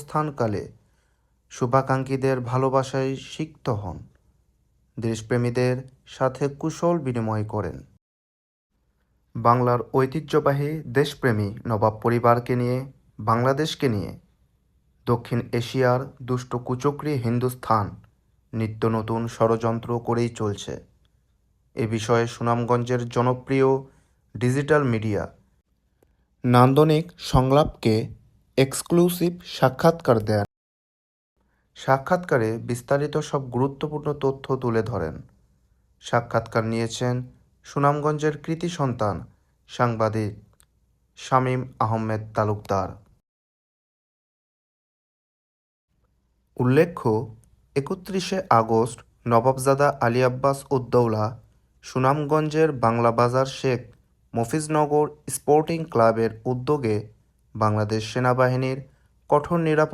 অবস্থানকালে শুভাকাঙ্ক্ষীদের ভালোবাসায় সিক্ত হন। দেশপ্রেমীদের সাথে কুশল বিনিময় করেন। বাংলার ঐতিহ্যবাহী দেশপ্রেমী নবাব পরিবারকে নিয়ে, বাংলাদেশকে নিয়ে দক্ষিণ এশিয়ার দুষ্ট কুচক্রী হিন্দুস্থান নিত্য নতুন ষড়যন্ত্র করেই চলছে। এ বিষয়ে সুনামগঞ্জের জনপ্রিয় ডিজিটাল মিডিয়া নান্দনিক সংলাপকে এক্সক্লুসিভ সাক্ষাৎকার দেন। সাক্ষাৎকারে বিস্তারিত সব গুরুত্বপূর্ণ তথ্য তুলে ধরেন। সাক্ষাৎকার নিয়েছেন সুনামগঞ্জের কৃতি সন্তান সাংবাদিক শামীম আহমেদ তালুকদার। উল্লেখ্য, একত্রিশে আগস্ট নবাবজাদা আলী আব্বাস উদ্দৌলা, সুনামগঞ্জের বাংলা বাজার শেখ মফিজনগর স্পোর্টিং ক্লাবের উদ্যোগে বাংলাদেশ সেনাবাহিনীর কঠোর নিরাপত্তা